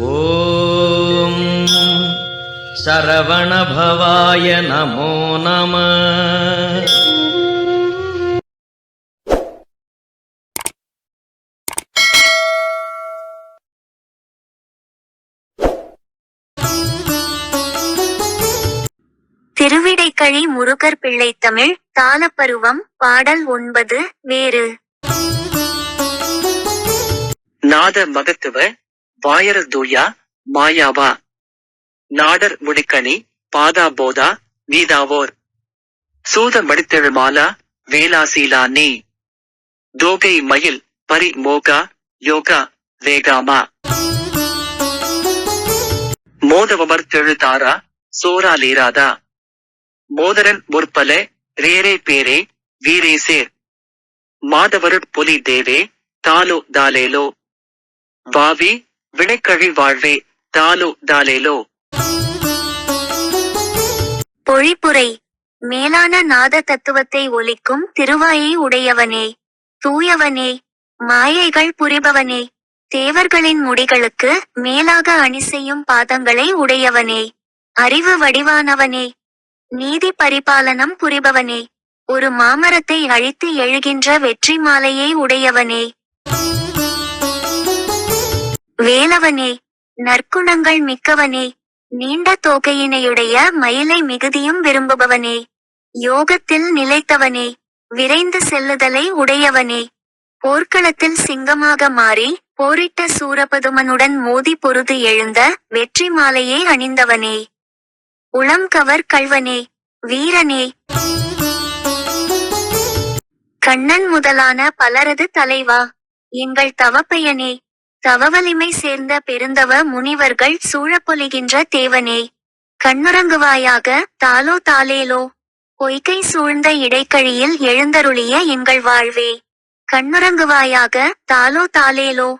ஓம். சரவணபவாய நமோ நம. திருவிடைக்கழி முருகர் பிள்ளை தமிழ் தாளப்பருவம் பாடல் ஒன்பது வேறு. நாத மகத்துவ வாயர தூயா மாயாவா. நாடர் முடிக்கணி பாதா போதா நீதாவோர் சூத மடித்தெழுமாலா வேலாசீலா நீ. தோகை மயில் பரி மோகா யோகா வேகாமா. மோதவமர் தெழுதாரா சோரா லீராதா. மோதரன் முற்பல ரேரே பேரே வீரே சேர். மாதவருட் புலி தேவே தாலோ தாலேலோ. வாவி விடைக்கழி வாழ்வே தாலோ தாலேலோ. பொழிப்புரை. மேலான நாத தத்துவத்தை ஒலிக்கும் திருவாயை உடையவனே தூயவனே மாயைகள் புரிபவனே தேவர்களின் முடிகளுக்கு மேலாக அணி செய்யும் பாதங்களை உடையவனே அறிவு வடிவானவனே நீதி பரிபாலனம் புரிபவனே ஒரு மாமரத்தை அழித்து எழுகின்ற வெற்றி மாலையை உடையவனே. வேலவனே நற்குணங்கள் மிக்கவனே நீண்ட தோகையினையுடைய மயிலை மிகுதியும் விரும்புபவனே யோகத்தில் நிலைத்தவனே விரைந்து செல்லுதலை உடையவனே. போர்க்களத்தில் சிங்கமாக மாறி போரிட்ட சூரபதுமனுடன் மோதி பொருது எழுந்த வெற்றி மாலையை அணிந்தவனே. உளம் கவர் கள்வனே வீரனே. கண்ணன் முதலான பலரது தலைவா எங்கள் தவப்பையனே தவவலிமை சேர்ந்த பெருந்தவ முனிவர்கள் சூழப்பொலிகின்ற தேவனே கண்ணுறங்குவாயாக தாலோ தாலேலோ. பொய்கை சூழ்ந்த இடைக்கழியில் எழுந்தருளிய எங்கள் வாழ்வே கண்ணுறங்குவாயாக தாலோ தாலேலோ.